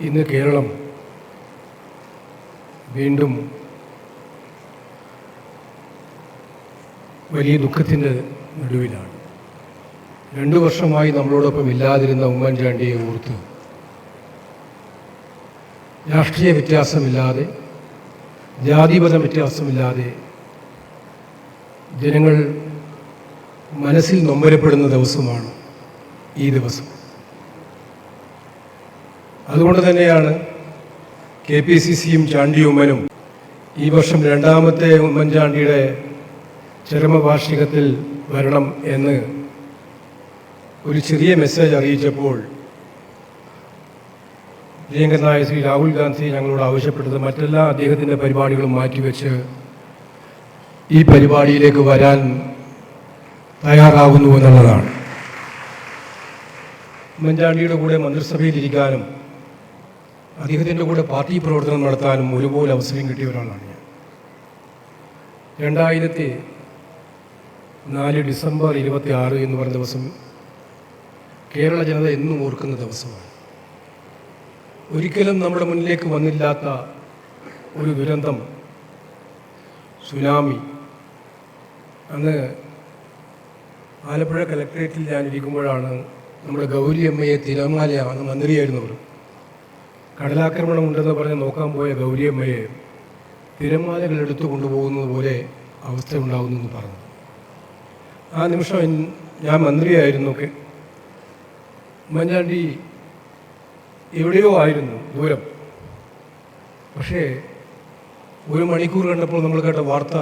ഇന്ന് കേരളം വീണ്ടും വലിയ ദുഃഖത്തിന്റെ നടുവിലാണ്. രണ്ടു വർഷമായി നമ്മളോടൊപ്പം ഇല്ലാതിരുന്ന ഉമ്മൻചാണ്ടിയെ ഓർത്ത് രാഷ്ട്രീയ വ്യത്യാസമില്ലാതെ ജാതിപത വ്യത്യാസമില്ലാതെ ജനങ്ങൾ മനസ്സിൽ നൊമ്പരപ്പെടുന്ന ദിവസമാണ് ഈ ദിവസം. അതുകൊണ്ട് തന്നെയാണ് കെ പി സി സിയും ചാണ്ടി ഉമ്മനും ഈ വർഷം രണ്ടാമത്തെ ഉമ്മൻചാണ്ടിയുടെ ചരമവാർഷികത്തിൽ വരണം എന്ന് ഒരു ചെറിയ മെസ്സേജ് അറിയിച്ചപ്പോൾ പ്രിയങ്കരനായ ശ്രീ രാഹുൽ ഗാന്ധി ഞങ്ങളോട് ആവശ്യപ്പെട്ടത് മറ്റെല്ലാ അദ്ദേഹത്തിന്റെ പരിപാടികളും മാറ്റിവെച്ച് ഈ പരിപാടിയിലേക്ക് വരാൻ തയ്യാറാകുന്നു എന്നുള്ളതാണ്. ഉമ്മൻചാണ്ടിയുടെ കൂടെ മന്ത്രിസഭയിലിരിക്കാനും അദ്ദേഹത്തിന്റെ കൂടെ പാർട്ടി പ്രവർത്തനം നടത്താനും ഒരുപോലെ അവസരം കിട്ടിയ ഒരാളാണ് ഞാൻ. രണ്ടായിരത്തി നാല് ഡിസംബർ ഇരുപത്തി ആറ് എന്ന് പറഞ്ഞ ദിവസം കേരള ജനത എന്നും ഓർക്കുന്ന ദിവസമാണ്. ഒരിക്കലും നമ്മുടെ മുന്നിലേക്ക് വന്നില്ലാത്ത ഒരു ദുരന്തം സുനാമി. അന്ന് ആലപ്പുഴ കലക്ട്രേറ്റിൽ ഞാൻ ഇരിക്കുമ്പോഴാണ് നമ്മുടെ ഗൗരി അമ്മയെ തിരമാല അന്ന് മന്ത്രിയായിരുന്നവർ കടലാക്രമണം ഉണ്ടെന്ന് പറഞ്ഞ് നോക്കാൻ പോയ ഗൗരിയമ്മയെ തിരമാലകൾ എടുത്തു കൊണ്ടുപോകുന്നത് പോലെ അവസ്ഥ ഉണ്ടാകുന്നു എന്ന് പറഞ്ഞു. ആ നിമിഷം ഞാൻ മന്ത്രിയായിരുന്നു. ഉമ്മൻചാണ്ടി എവിടെയോ ആയിരുന്നു ദൂരം. പക്ഷേ ഒരു മണിക്കൂർ കണ്ടപ്പോൾ നമ്മൾ കേട്ട വാർത്ത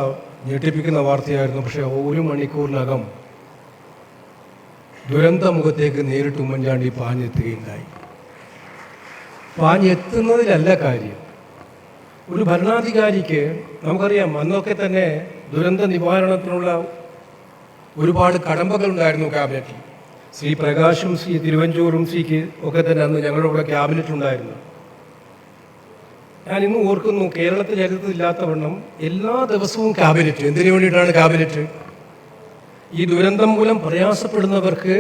ഞെട്ടിപ്പിക്കുന്ന വാർത്തയായിരുന്നു. പക്ഷേ ഒരു മണിക്കൂറിനകം ദുരന്ത മുഖത്തേക്ക് നേരിട്ട് ഉമ്മൻചാണ്ടി പാഞ്ഞെത്തുകയുണ്ടായി. പാഞ്ഞെത്തുന്നതിലല്ല കാര്യം. ഒരു ഭരണാധികാരിക്ക് നമുക്കറിയാം അന്നൊക്കെ തന്നെ ദുരന്ത നിവാരണത്തിനുള്ള ഒരുപാട് കടമ്പകൾ ഉണ്ടായിരുന്നു ക്യാബിനറ്റിൽ. ശ്രീ പ്രകാശും ശ്രീ തിരുവഞ്ചൂറും ശ്രീക്ക് ഒക്കെ തന്നെ അന്ന് ഞങ്ങളുടെ കൂടെ ക്യാബിനറ്റ് ഉണ്ടായിരുന്നു. ഞാൻ ഇന്നും ഓർക്കുന്നു കേരളത്തിൽ ചരിത്രത്തിലില്ലാത്ത വണ്ണം എല്ലാ ദിവസവും ക്യാബിനറ്റ്. എന്തിനു വേണ്ടിയിട്ടാണ് ക്യാബിനറ്റ്? ഈ ദുരന്തം മൂലം പ്രയാസപ്പെടുന്നവർക്ക്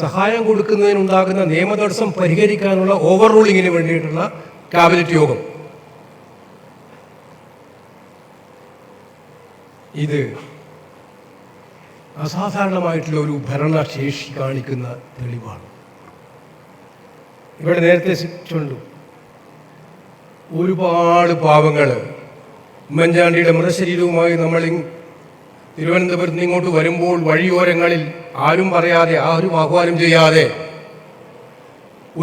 സഹായം കൊടുക്കുന്നതിനുണ്ടാകുന്ന നിയമതടസ്സം പരിഹരിക്കാനുള്ള ഓവർ റൂളിങ്ങിന് വേണ്ടിയിട്ടുള്ള ക്യാബിനറ്റ് യോഗം. ഇത് അസാധാരണമായിട്ടുള്ള ഒരു ഭരണശേഷി കാണിക്കുന്ന തെളിവാണ്. ഇവിടെ നേരത്തെ ശിക്ഷണ്ടു ഒരുപാട് പാവങ്ങൾ ഉമ്മൻചാണ്ടിയുടെ മൃതശരീരവുമായി നമ്മൾ തിരുവനന്തപുരത്ത് ഇങ്ങോട്ട് വരുമ്പോൾ വഴിയോരങ്ങളിൽ ആരും പറയാതെ ആരും ആഹ്വാനം ചെയ്യാതെ